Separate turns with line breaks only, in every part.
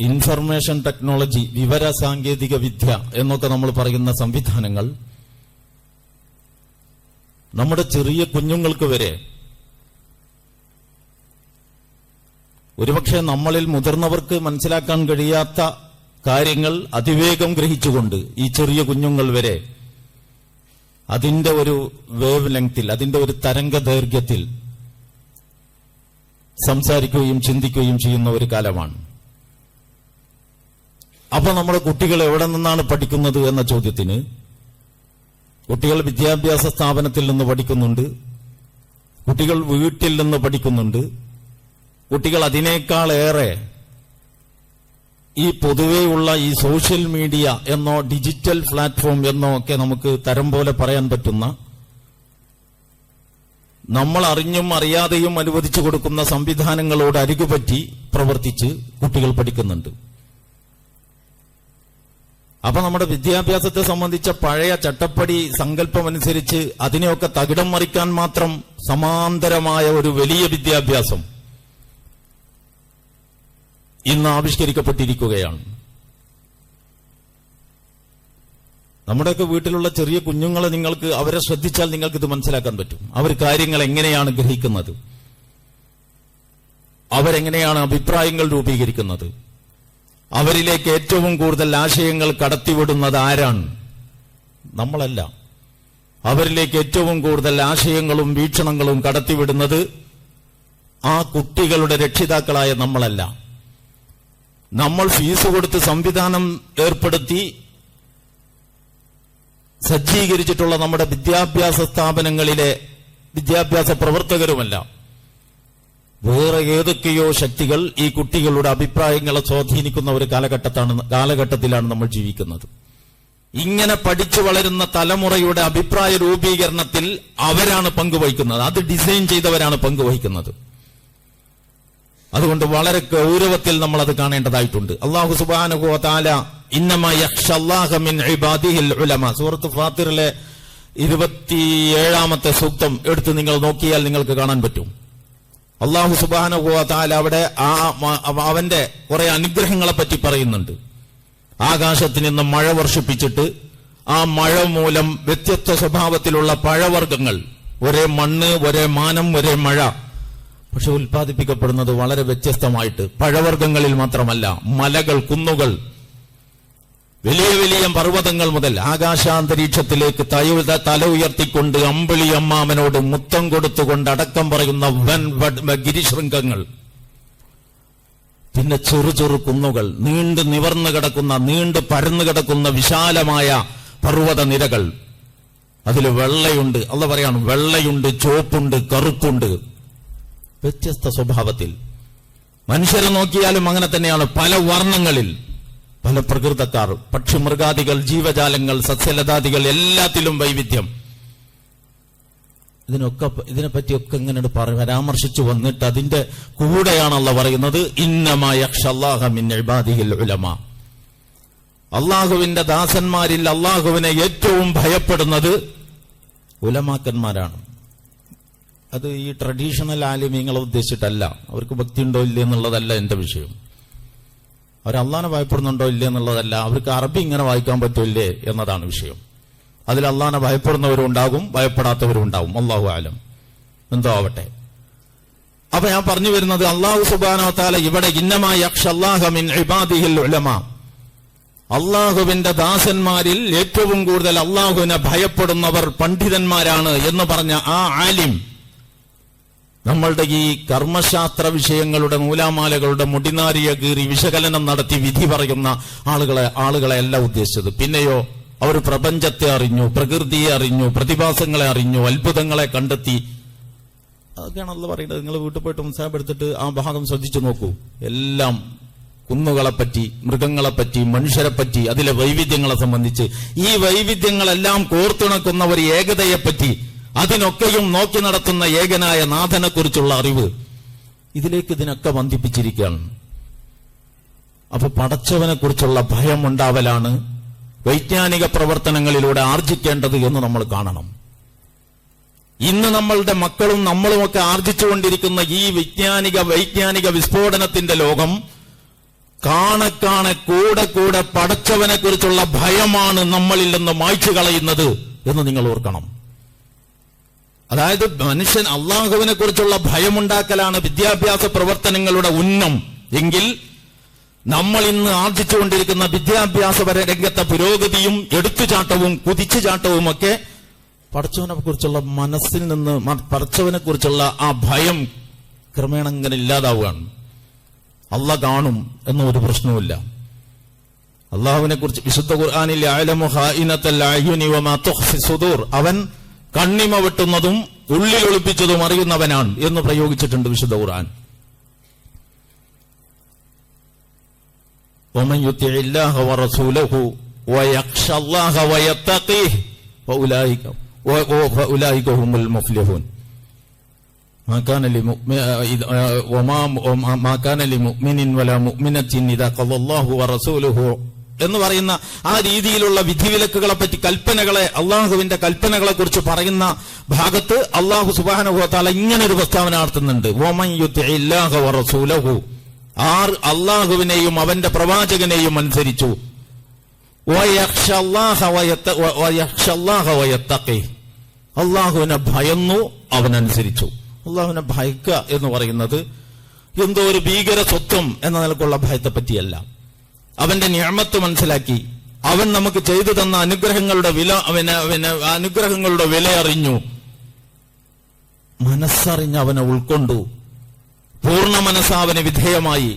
Information technology വിവര സാങ്കേതിക വിദ്യ എന്നൊക്കെ നമ്മൾ പറയുന്ന സംവിധാനങ്ങൾ നമ്മുടെ ചെറിയ കുഞ്ഞുങ്ങൾക്ക് വരെ ഒരുപക്ഷെ നമ്മളിൽ മുതിർന്നവർക്ക് മനസ്സിലാക്കാൻ കഴിയാത്ത കാര്യങ്ങൾ അതിവേഗം ഗ്രഹിച്ചുകൊണ്ട് ഈ ചെറിയ കുഞ്ഞുങ്ങൾ വരെ അതിന്റെ ഒരു വേവ് ലെങ്ത്തിൽ അതിന്റെ ഒരു തരംഗ ദൈർഘ്യത്തിൽ സംസാരിക്കുകയും ചിന്തിക്കുകയും ചെയ്യുന്ന ഒരു കാലമാണ്. അപ്പൊ നമ്മുടെ കുട്ടികൾ എവിടെ നിന്നാണ് പഠിക്കുന്നത് എന്ന ചോദ്യത്തിന് കുട്ടികൾ വിദ്യാഭ്യാസ സ്ഥാപനത്തിൽ നിന്ന് പഠിക്കുന്നുണ്ട്. കുട്ടികൾ വീട്ടിൽ നിന്ന് പഠിക്കുന്നുണ്ട്. കുട്ടികൾ അതിനേക്കാളേറെ ഈ പൊതുവെയുള്ള ഈ സോഷ്യൽ മീഡിയ എന്നോ ഡിജിറ്റൽ പ്ലാറ്റ്ഫോം എന്നോ ഒക്കെ നമുക്ക് തരം പോലെ പറയാൻ പറ്റുന്ന നമ്മൾ അറിഞ്ഞും അറിയാതെയും അനുവദിച്ചു കൊടുക്കുന്ന സംവിധാനങ്ങളോട് അരികുപറ്റി പ്രവർത്തിച്ച് കുട്ടികൾ പഠിക്കുന്നുണ്ട്. അപ്പൊ നമ്മുടെ വിദ്യാഭ്യാസത്തെ സംബന്ധിച്ച പഴയ ചട്ടപ്പടി സങ്കല്പമനുസരിച്ച് അതിനെയൊക്കെ തകിടം മറിക്കാൻ മാത്രം സമാന്തരമായ ഒരു വലിയ വിദ്യാഭ്യാസം ഇന്ന് ആവിഷ്കരിക്കപ്പെട്ടിരിക്കുകയാണ്. നമ്മുടെയൊക്കെ വീട്ടിലുള്ള ചെറിയ കുഞ്ഞുങ്ങളെ നിങ്ങൾക്ക് അവരെ ശ്രദ്ധിച്ചാൽ നിങ്ങൾക്ക് ഇത് മനസ്സിലാക്കാൻ പറ്റും. അവർ കാര്യങ്ങൾ എങ്ങനെയാണ് ഗ്രഹിക്കുന്നത്? അവരെങ്ങനെയാണ് അഭിപ്രായങ്ങൾ രൂപീകരിക്കുന്നത്? അവരിലേക്ക് ഏറ്റവും കൂടുതൽ ആശയങ്ങൾ കടത്തിവിടുന്നത് ആരാണ്? നമ്മളല്ല. അവരിലേക്ക് ഏറ്റവും കൂടുതൽ ആശയങ്ങളും വീക്ഷണങ്ങളും കടത്തിവിടുന്നത് ആ കുട്ടികളുടെ രക്ഷിതാക്കളായ നമ്മളല്ല. നമ്മൾ ഫീസ് കൊടുത്ത് സംവിധാനം ഏർപ്പെടുത്തി സജ്ജീകരിച്ചിട്ടുള്ള നമ്മുടെ വിദ്യാഭ്യാസ സ്ഥാപനങ്ങളിലെ വിദ്യാഭ്യാസ പ്രവർത്തകരുമല്ല. വേറെ ഏതൊക്കെയോ ശക്തികൾ ഈ കുട്ടികളുടെ അഭിപ്രായങ്ങളെ സ്വാധീനിക്കുന്ന ഒരു കാലഘട്ടത്താണ് കാലഘട്ടത്തിലാണ് നമ്മൾ ജീവിക്കുന്നത്. ഇങ്ങനെ പഠിച്ചു വളരുന്ന തലമുറയുടെ അഭിപ്രായ രൂപീകരണത്തിൽ അവരാണ് പങ്കുവഹിക്കുന്നത്. അത് ഡിസൈൻ ചെയ്തവരാണ് പങ്കുവഹിക്കുന്നത്. അതുകൊണ്ട് വളരെ ഗൗരവത്തിൽ നമ്മൾ അത് കാണേണ്ടതായിട്ടുണ്ട്. അള്ളാഹു സുബാനുഹു ഇരുപത്തിയേഴാമത്തെ സൂക്തം എടുത്ത് നിങ്ങൾ നോക്കിയാൽ നിങ്ങൾക്ക് കാണാൻ പറ്റും. അള്ളാഹു സുബാന താല അവിടെ ആ അവന്റെ കുറെ അനുഗ്രഹങ്ങളെ പറ്റി പറയുന്നുണ്ട്. ആകാശത്ത് നിന്ന് മഴ വർഷിപ്പിച്ചിട്ട് ആ മഴ മൂലം വ്യത്യസ്ത സ്വഭാവത്തിലുള്ള പഴവർഗങ്ങൾ ഒരേ മണ്ണ് ഒരേ മാനം ഒരേ മഴ പക്ഷെ ഉൽപ്പാദിപ്പിക്കപ്പെടുന്നത് വളരെ വ്യത്യസ്തമായിട്ട് പഴവർഗങ്ങളിൽ മാത്രമല്ല മലകൾ കുന്നുകൾ വലിയ വലിയ പർവതങ്ങൾ മുതൽ ആകാശാന്തരീക്ഷത്തിലേക്ക് തല ഉയർത്തിക്കൊണ്ട് അമ്പിളി അമ്മാമനോട് മുത്തം കൊടുത്തുകൊണ്ട് അടക്കം പറയുന്ന വൻ ഗിരിശൃംഗങ്ങൾ. പിന്നെ ചെറു ചെറു കുന്നുകൾ നീണ്ടു നിവർന്നു കിടക്കുന്ന നീണ്ടു പരന്നു കിടക്കുന്ന വിശാലമായ പർവത നിരകൾ അതിൽ വെള്ളയുണ്ട്. അല്ല പറയാണ് വെള്ളയുണ്ട് ചുവപ്പുണ്ട് കറുപ്പുണ്ട്. വ്യത്യസ്ത സ്വഭാവത്തിൽ. മനുഷ്യരെ നോക്കിയാലും അങ്ങനെ തന്നെയാണ് പല വർണങ്ങളിൽ. പല പ്രകൃതക്കാർ പക്ഷിമൃഗാദികൾ ജീവജാലങ്ങൾ സസ്യലതാദികൾ എല്ലാത്തിലും വൈവിധ്യം. ഇതിനൊക്കെ ഇതിനെപ്പറ്റിയൊക്കെ ഇങ്ങനെ പരാമർശിച്ചു വന്നിട്ട് അതിന്റെ കൂടെയാണല്ല പറയുന്നത്. ഉലമ. അള്ളാഹുവിന്റെ ദാസന്മാരിൽ അള്ളാഹുവിനെ ഏറ്റവും ഭയപ്പെടുന്നത് ഉലമാക്കന്മാരാണ്. അത് ഈ ട്രഡീഷണൽ ആലിമ്യങ്ങളെ ഉദ്ദേശിച്ചിട്ടല്ല. അവർക്ക് ഭക്തി ഉണ്ടോ ഇല്ലേ എന്നുള്ളതല്ല എന്റെ വിഷയം. അവർ അള്ളാനെ ഭയപ്പെടുന്നുണ്ടോ ഇല്ലേ എന്നുള്ളതല്ല അവർക്ക് അറബി ഇങ്ങനെ വായിക്കാൻ പറ്റില്ലേ എന്നതാണ് വിഷയം. അതിൽ അള്ളാനെ ഭയപ്പെടുന്നവരും ഉണ്ടാകും ഭയപ്പെടാത്തവരും ഉണ്ടാകും അള്ളാഹു ആലം എന്തോ ആവട്ടെ അപ്പൊ ഞാൻ പറഞ്ഞു വരുന്നത് അള്ളാഹു സുബാനോ താല ഇവിടെ ഉലമ. അള്ളാഹുവിന്റെ ദാസന്മാരിൽ ഏറ്റവും കൂടുതൽ അള്ളാഹുവിനെ ഭയപ്പെടുന്നവർ പണ്ഡിതന്മാരാണ് എന്ന് പറഞ്ഞ ആ ആലിം. നമ്മളുടെ ഈ കർമ്മശാസ്ത്ര വിഷയങ്ങളുടെ നൂലാമാലകളുടെ മുടിനാരിയ കീറി വിശകലനം നടത്തി വിധി പറയുന്ന ആളുകളെ ആളുകളെ അല്ല ഉദ്ദേശിച്ചത്. പിന്നെയോ അവർ പ്രപഞ്ചത്തെ അറിഞ്ഞു പ്രകൃതിയെ അറിഞ്ഞു പ്രതിഭാസങ്ങളെ അറിഞ്ഞു അത്ഭുതങ്ങളെ കണ്ടെത്തി. അതൊക്കെയാണല്ലോ പറയുന്നത്. നിങ്ങൾ വീട്ടിൽ പോയിട്ട് മുസാബ് എടുത്തിട്ട് ആ ഭാഗം ശ്രദ്ധിച്ചു നോക്കൂ. എല്ലാം കുന്നുകളെപ്പറ്റി മൃഗങ്ങളെപ്പറ്റി മനുഷ്യരെപ്പറ്റി അതിലെ വൈവിധ്യങ്ങളെ സംബന്ധിച്ച്. ഈ വൈവിധ്യങ്ങളെല്ലാം കോർത്തിണക്കുന്ന ഒരു ഏകതയെപ്പറ്റി അതിനൊക്കെയും നോക്കി നടത്തുന്ന ഏകനായ നാഥനെക്കുറിച്ചുള്ള അറിവ് ഇതിലേക്ക് ഇതിനൊക്കെ ബന്ധിപ്പിച്ചിരിക്കുകയാണ് അപ്പൊ പടച്ചവനെ കുറിച്ചുള്ള ഭയം ഉണ്ടാവലാണ് വൈജ്ഞാനിക പ്രവർത്തനങ്ങളിലൂടെ ആർജിക്കേണ്ടത് എന്ന് നമ്മൾ കാണണം. ഇന്ന് നമ്മളുടെ മക്കളും നമ്മളുമൊക്കെ ആർജിച്ചുകൊണ്ടിരിക്കുന്ന ഈ വൈജ്ഞാനിക വൈജ്ഞാനിക വിസ്ഫോടനത്തിന്റെ ലോകം കാണെ കാണെ കൂടെ കൂടെ പടച്ചവനെ കുറിച്ചുള്ള ഭയമാണ് നമ്മളിൽ നിന്ന് മായ്ച്ചു കളയുന്നത് എന്ന് നിങ്ങൾ ഓർക്കണം. അതായത് മനുഷ്യൻ അള്ളാഹുവിനെ കുറിച്ചുള്ള ഭയമുണ്ടാക്കലാണ് വിദ്യാഭ്യാസ പ്രവർത്തനങ്ങളുടെ ഉന്നം. എങ്കിൽ നമ്മൾ ഇന്ന് ആർജിച്ചുകൊണ്ടിരിക്കുന്ന വിദ്യാഭ്യാസ രംഗത്തെ പുരോഗതിയും എടുത്തുചാട്ടവും കുതിച്ചുചാട്ടവും ഒക്കെ പടച്ചവനെ കുറിച്ചുള്ള മനസ്സിൽ നിന്ന് പഠിച്ചവനെ കുറിച്ചുള്ള ആ ഭയം ക്രമേണ ഇങ്ങനെ ഇല്ലാതാവുകയാണ്. അല്ല കാണും എന്ന ഒരു പ്രശ്നവുമില്ല. അള്ളാഹുവിനെ കുറിച്ച് വിശുദ്ധ ഖുർആാനിൽ അവൻ കണ്ണിമ വെട്ടുന്നതും ഉള്ളിൽ ഒളിപ്പിച്ചതും അറിയുന്നവനാണ് എന്ന് പ്രയോഗിച്ചിട്ടുണ്ട് വിശുദ്ധ ഖുർആൻ. എന്ന് പറയുന്ന ആ രീതിയിലുള്ള വിധിവിലക്കുകളെ പറ്റി കൽപ്പനകളെ അള്ളാഹുവിന്റെ കൽപ്പനകളെ കുറിച്ച് പറയുന്ന ഭാഗത്ത് അള്ളാഹു സുബാനുഭവത്താൽ ഇങ്ങനെ ഒരു പ്രസ്താവന നടത്തുന്നുണ്ട്. ആർ അള്ളാഹുവിനെയും അവന്റെ പ്രവാചകനെയും അനുസരിച്ചു. അള്ളാഹുവിനെ ഭയന്നു അവനുസരിച്ചു അള്ളാഹുവിനെ ഭയക്കുക എന്ന് പറയുന്നത് എന്തോ ഒരു ഭീകര സ്വത്വം എന്ന നിലക്കുള്ള ഭയത്തെ പറ്റിയല്ല അവന്റെ ഞാമത്ത് മനസ്സിലാക്കി. അവൻ നമുക്ക് ചെയ്തു തന്ന അനുഗ്രഹങ്ങളുടെ വില അവന് അവന് അനുഗ്രഹങ്ങളുടെ വില അറിഞ്ഞു. മനസ്സറിഞ്ഞ് അവനെ ഉൾക്കൊണ്ടു. പൂർണ മനസ്സാവന് വിധേയമായി.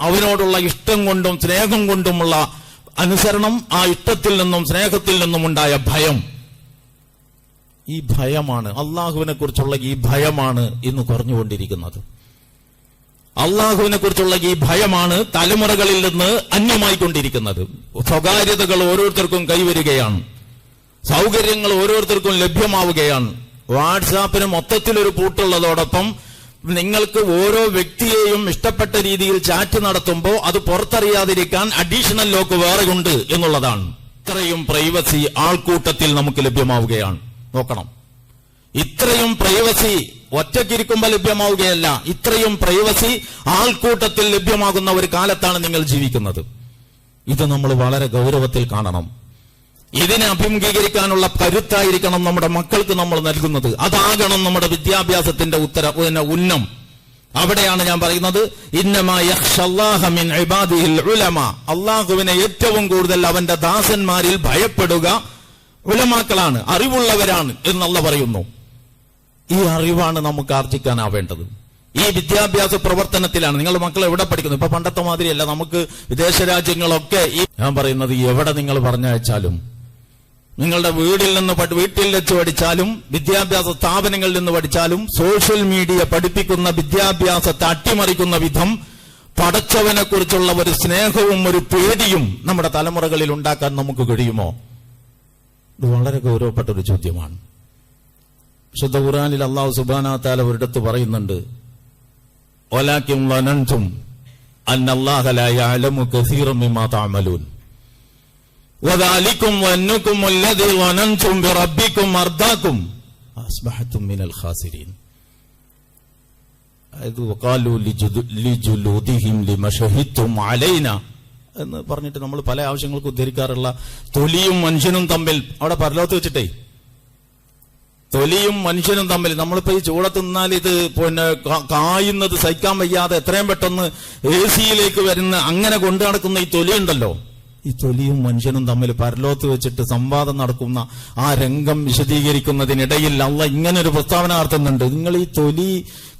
അവനോടുള്ള ഇഷ്ടം കൊണ്ടും സ്നേഹം കൊണ്ടുമുള്ള അനുസരണം ആ ഇഷ്ടത്തിൽ നിന്നും സ്നേഹത്തിൽ നിന്നും ഉണ്ടായ ഭയം. ഈ ഭയമാണ്. അള്ളാഹുവിനെ കുറിച്ചുള്ള ഈ ഭയമാണ് ഇന്ന് കുറഞ്ഞുകൊണ്ടിരിക്കുന്നത്. അള്ളാഹുവിനെ കുറിച്ചുള്ള ഈ ഭയമാണ് തലമുറകളിൽ നിന്ന് അന്യമായിക്കൊണ്ടിരിക്കുന്നത്. സ്വകാര്യതകൾ ഓരോരുത്തർക്കും കൈവരികയാണ്. സൗകര്യങ്ങൾ ഓരോരുത്തർക്കും ലഭ്യമാവുകയാണ്. വാട്സാപ്പിന് മൊത്തത്തിലൊരു പൂട്ടുള്ളതോടൊപ്പം നിങ്ങൾക്ക് ഓരോ വ്യക്തിയെയും ഇഷ്ടപ്പെട്ട രീതിയിൽ ചാറ്റ് നടത്തുമ്പോൾ അത് പുറത്തറിയാതിരിക്കാൻ അഡീഷണൽ ലോക്ക് വേറെ ഉണ്ട് എന്നുള്ളതാണ്. ഇത്രയും പ്രൈവസി ആൾക്കൂട്ടത്തിൽ നമുക്ക് ലഭ്യമാവുകയാണ്. നോക്കണം. ഇത്രയും പ്രൈവസി ഒറ്റയ്ക്കിരിക്കുമ്പോൾ ലഭ്യമാവുകയല്ല. ഇത്രയും പ്രൈവസി ആൾക്കൂട്ടത്തിൽ ലഭ്യമാകുന്ന ഒരു കാലത്താണ് നിങ്ങൾ ജീവിക്കുന്നത്. ഇത് നമ്മൾ വളരെ ഗൗരവത്തിൽ കാണണം. ഇതിനെ അഭിമുഖീകരിക്കാനുള്ള കരുത്തായിരിക്കണം നമ്മുടെ മക്കൾക്ക് നമ്മൾ നൽകുന്നത്. അതാകണം നമ്മുടെ വിദ്യാഭ്യാസത്തിന്റെ ഉത്തര ഉന്നം. അവിടെയാണ് ഞാൻ പറയുന്നത് അള്ളാഹുവിനെ ഏറ്റവും കൂടുതൽ അവന്റെ ദാസന്മാരിൽ ഭയപ്പെടുക ഉലമാക്കളാണ് അറിവുള്ളവരാണ് എന്നല്ല പറയുന്നു. ഈ അറിവാണ് നമുക്ക് ആർജിക്കാനാവേണ്ടത്. ഈ വിദ്യാഭ്യാസ പ്രവർത്തനത്തിലാണ്. നിങ്ങൾ മക്കൾ എവിടെ പഠിക്കുന്നു? ഇപ്പൊ പണ്ടത്തെ മാതിരിയല്ല. നമുക്ക് വിദേശ രാജ്യങ്ങളൊക്കെ ഈ ഞാൻ പറയുന്നത് എവിടെ നിങ്ങൾ പറഞ്ഞയച്ചാലും നിങ്ങളുടെ വീടിൽ നിന്ന് വീട്ടിൽ വെച്ച് പഠിച്ചാലും വിദ്യാഭ്യാസ സ്ഥാപനങ്ങളിൽ നിന്ന് പഠിച്ചാലും സോഷ്യൽ മീഡിയ പഠിപ്പിക്കുന്ന വിദ്യാഭ്യാസത്തെ അട്ടിമറിക്കുന്ന വിധം പടച്ചവനെ കുറിച്ചുള്ള ഒരു സ്നേഹവും ഒരു പേടിയും നമ്മുടെ തലമുറകളിൽ ഉണ്ടാക്കാൻ നമുക്ക് കഴിയുമോ? ഇത് വളരെ ഗൗരവപ്പെട്ട ഒരു ചോദ്യമാണ്. വിശുദ്ധ ഖുറാനിൽ അള്ളാഹു സുബാനാത്താല ഒരിടത്ത് പറയുന്നുണ്ട് എന്ന് പറഞ്ഞിട്ട് നമ്മൾ പല ആവശ്യങ്ങൾക്ക് ഉദ്ധരിക്കാറുള്ള തൊലിയും മനുഷ്യനും തമ്മിൽ അവിടെ പരലോത്ത് വെച്ചിട്ടേ തൊലിയും മനുഷ്യനും തമ്മിൽ. നമ്മളിപ്പോ ഈ ചൂടത്ത് നിന്നാൽ ഇത് പിന്നെ കായുന്നത് സഹിക്കാൻ വയ്യാതെ എത്രയും പെട്ടെന്ന് എ സിയിലേക്ക് വരുന്ന അങ്ങനെ കൊണ്ടു നടക്കുന്ന ഈ തൊലി ഉണ്ടല്ലോ ഈ തൊലിയും മനുഷ്യനും തമ്മിൽ പരലോത്ത് വെച്ചിട്ട് സംവാദം നടക്കുന്ന ആ രംഗം വിശദീകരിക്കുന്നതിനിടയിൽ അള്ള ഇങ്ങനെ ഒരു പ്രസ്താവന നടത്തുന്നുണ്ട്. നിങ്ങൾ ഈ തൊലി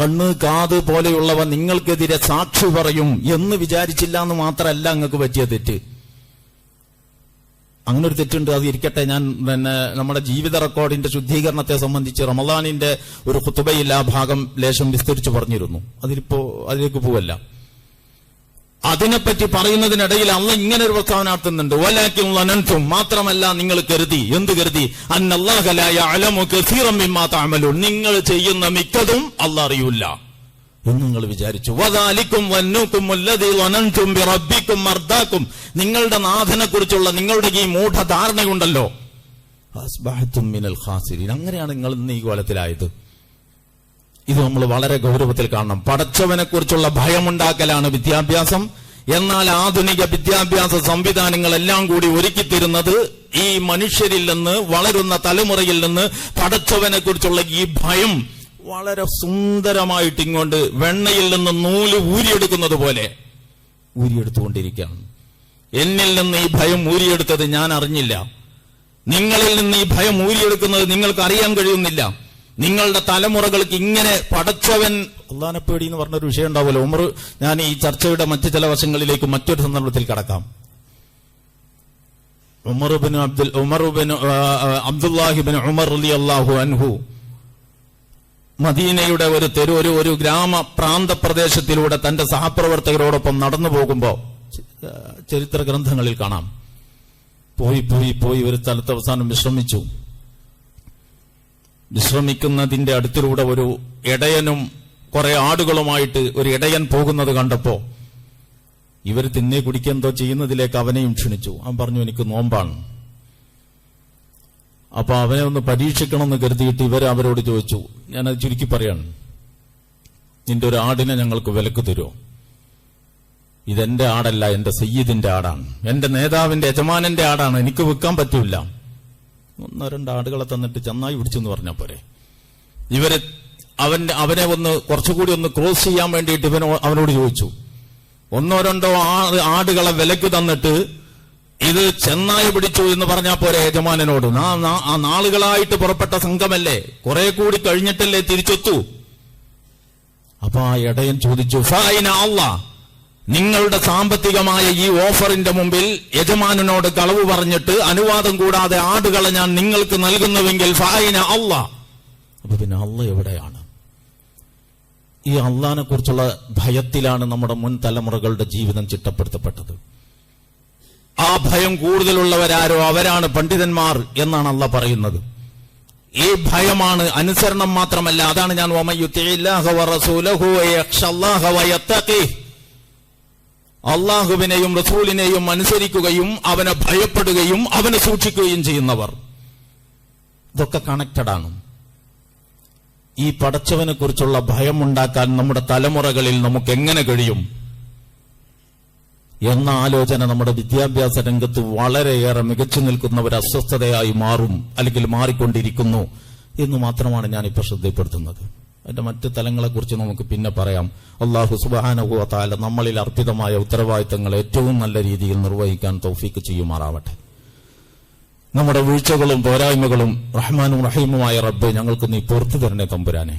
കണ്ണ് കാത് പോലെയുള്ളവ നിങ്ങൾക്കെതിരെ സാക്ഷി പറയും എന്ന് വിചാരിച്ചില്ല എന്ന് മാത്രമല്ല നിങ്ങൾക്ക് പറ്റിയ തെറ്റ്. അങ്ങനെ ഒരു തെറ്റുണ്ട് അത് ഇരിക്കട്ടെ. ഞാൻ പിന്നെ നമ്മുടെ ജീവിത റെക്കോർഡിന്റെ ശുദ്ധീകരണത്തെ സംബന്ധിച്ച് റമദാനിന്റെ ഒരു കുത്തുബയിൽ ആ ഭാഗം ലേശം വിസ്തരിച്ച് പറഞ്ഞിരുന്നു. അതിലിപ്പോ അതിലേക്ക് പോവല്ല. അതിനെപ്പറ്റി പറയുന്നതിനിടയിൽ അള്ള ഇങ്ങനെ ഒരു പ്രസ്താവന നടത്തുന്നുണ്ട്. ഓലാക്കും മാത്രമല്ല നിങ്ങൾ കരുതി. എന്ത് കരുതി? അന്നല്ലാഹലായ അലമു കസീറം നിങ്ങൾ ചെയ്യുന്ന മിക്കതും അല്ല അറിയൂല. എന്ന് നിങ്ങൾ വിചാരിച്ചു. വദാലിക്കും വന്നൂക്കും വനന്തും വനൻതും ബിറബ്ബിക്കും മർദാക്കും. നിങ്ങളുടെ നാഥനെ കുറിച്ചുള്ള നിങ്ങളുടെ ഈ മൂഢധാരണയുണ്ടല്ലോ. മിനൽ ഖാസിരീൻ. അങ്ങനെയാണ് നിങ്ങൾ ഇന്ന് ഈ കോലത്തിലായത്. ഇത് നമ്മൾ വളരെ ഗൗരവത്തിൽ കാണണം. പടച്ചവനെ കുറിച്ചുള്ള ഭയമുണ്ടാക്കലാണ് വിദ്യാഭ്യാസം. എന്നാൽ ആധുനിക വിദ്യാഭ്യാസ സംവിധാനങ്ങളെല്ലാം കൂടി ഒരുക്കിത്തരുന്നത് ഈ മനുഷ്യരിൽ നിന്ന് വളരുന്ന തലമുറയിൽ നിന്ന് പടച്ചവനെ കുറിച്ചുള്ള ഈ ഭയം വളരെ സുന്ദരമായിട്ട് ഇങ്ങോട്ട് വെണ്ണയിൽ നിന്ന് നൂൽ ഊരിയെടുക്കുന്നത് പോലെ ഊരിയെടുത്തുകൊണ്ടിരിക്കുകയാണ്. എന്നിൽ നിന്ന് ഈ ഭയം ഊരിയെടുത്തത് ഞാൻ അറിഞ്ഞില്ല. നിങ്ങളിൽ നിന്ന് ഈ ഭയം ഊരിയെടുക്കുന്നത് നിങ്ങൾക്ക് അറിയാൻ കഴിയുന്നില്ല. നിങ്ങളുടെ തലമുറകൾക്ക് ഇങ്ങനെ പടച്ചവൻ ഉള്ളാനപ്പേടി പേടി എന്ന് പറഞ്ഞൊരു വിഷയം ഉണ്ടാവുമല്ലോ. ഉമർ ഞാൻ ഈ ചർച്ചയുടെ മറ്റു ചില വശങ്ങളിലേക്ക് മറ്റൊരു സന്ദർഭത്തിൽ കടക്കാം. ഉമർബിൻ അബ്ദുൽ ഉമർബിൻ അബ്ദുല്ലാഹിബിൻ ഉമർ അലി അള്ളാഹു അൻഹു മദീനയുടെ ഒരു തെരു ഒരു ഒരു ഗ്രാമ പ്രാന്ത പ്രദേശത്തിലൂടെ തന്റെ സഹപ്രവർത്തകരോടൊപ്പം നടന്നു പോകുമ്പോൾ ചരിത്ര ഗ്രന്ഥങ്ങളിൽ കാണാം. പോയി പോയി പോയി ഒരു സ്ഥലത്ത് അവസാനം വിശ്രമിച്ചു. വിശ്രമിക്കുന്നതിന്റെ അടുത്തിലൂടെ ഒരു ഇടയനും കുറെ ആടുകളുമായിട്ട് ഒരു ഇടയൻ പോകുന്നത് കണ്ടപ്പോ ഇവർ തിന്നേ കുടിക്കെന്തോ ചെയ്യുന്നതിലേക്ക് അവനെയും ക്ഷണിച്ചു. അവൻ പറഞ്ഞു എനിക്ക് നോമ്പാണ്. അപ്പൊ അവനെ ഒന്ന് പരീക്ഷിക്കണമെന്ന് കരുതിയിട്ട് ഇവർ അവരോട് ചോദിച്ചു ഞാനത് ചുരുക്കി പറയാണ്. നിന്റെ ഒരു ആടിനെ ഞങ്ങൾക്ക് വിലക്ക് തരുമോ ഇതെന്റെ ആടല്ല എന്റെ സയ്യിദിന്റെ ആടാണ്. എന്റെ നേതാവിന്റെ യജമാനന്റെ ആടാണ്. എനിക്ക് വിൽക്കാൻ പറ്റൂല. ഒന്നോ രണ്ട് ആടുകളെ തന്നിട്ട് ചെന്നായി പിടിച്ചെന്ന് പറഞ്ഞ പോരെ. ഇവരെ അവന്റെ അവനെ ഒന്ന് കുറച്ചുകൂടി ഒന്ന് ക്രോസ് ചെയ്യാൻ വേണ്ടിയിട്ട് ഇവനോ അവനോട് ചോദിച്ചു. ഒന്നോ രണ്ടോ ആടുകളെ വിലക്ക് തന്നിട്ട് ഇത് ചെന്നായി പിടിച്ചു എന്ന് പറഞ്ഞാ പോരെ യജമാനനോട്. ആ നാളുകളായിട്ട് പുറപ്പെട്ട സംഘമല്ലേ? കുറെ കൂടി കഴിഞ്ഞിട്ടല്ലേ തിരിച്ചെത്തു? അപ്പൊ ആ ഇടയൻ ചോദിച്ചു നിങ്ങളുടെ സാമ്പത്തികമായ ഈ ഓഫറിന്റെ മുമ്പിൽ യജമാനനോട് കളവ് പറഞ്ഞിട്ട് അനുവാദം കൂടാതെ ആടുകളെ ഞാൻ നിങ്ങൾക്ക് നൽകുന്നുവെങ്കിൽ ഫായിന അല്ല അപ്പൊ പിന്നെ അള്ള എവിടെയാണ്? ഈ അള്ളാനെ കുറിച്ചുള്ള ഭയത്തിലാണ് നമ്മുടെ മുൻ തലമുറകളുടെ ജീവിതം ചിട്ടപ്പെടുത്തപ്പെട്ടത്. ആ ഭയം കൂടുതലുള്ളവരാരോ അവരാണ് പണ്ഡിതന്മാർ എന്നാണ് അല്ല പറയുന്നത്. ഈ ഭയമാണ് അനുസരണം മാത്രമല്ല. അതാണ് ഞാൻ. അള്ളാഹുവിനെയും റസൂലിനെയും അനുസരിക്കുകയും അവനെ ഭയപ്പെടുകയും അവനെ സൂക്ഷിക്കുകയും ചെയ്യുന്നവർ. ഇതൊക്കെ കണക്റ്റഡ് ആണ്. ഈ പടച്ചവനെ കുറിച്ചുള്ള ഭയമുണ്ടാക്കാൻ നമ്മുടെ തലമുറകളിൽ നമുക്ക് എങ്ങനെ കഴിയും? എന്ന ആലോചന നമ്മുടെ വിദ്യാഭ്യാസ രംഗത്ത് വളരെയേറെ മികച്ചു നിൽക്കുന്ന ഒരു അസ്വസ്ഥതയായി മാറും അല്ലെങ്കിൽ മാറിക്കൊണ്ടിരിക്കുന്നു എന്ന് മാത്രമാണ് ഞാൻ ഇപ്പൊ ശ്രദ്ധപ്പെടുത്തുന്നത് അതിന്റെ മറ്റ് തലങ്ങളെക്കുറിച്ച് നമുക്ക് പിന്നെ പറയാം. അള്ളാഹു സുബാനുഭവത്താല താല നമ്മളിൽ അർപ്പിതമായ ഉത്തരവാദിത്തങ്ങൾ ഏറ്റവും നല്ല രീതിയിൽ നിർവഹിക്കാൻ തൗഫീക്ക് ചെയ്യുമാറാവട്ടെ. നമ്മുടെ വീഴ്ചകളും പോരായ്മകളും റഹ്മാനും റഹീമുമായ റബ്ബ് ഞങ്ങൾക്ക് നീ പുറത്തു തരണേ തമ്പുരാനെ.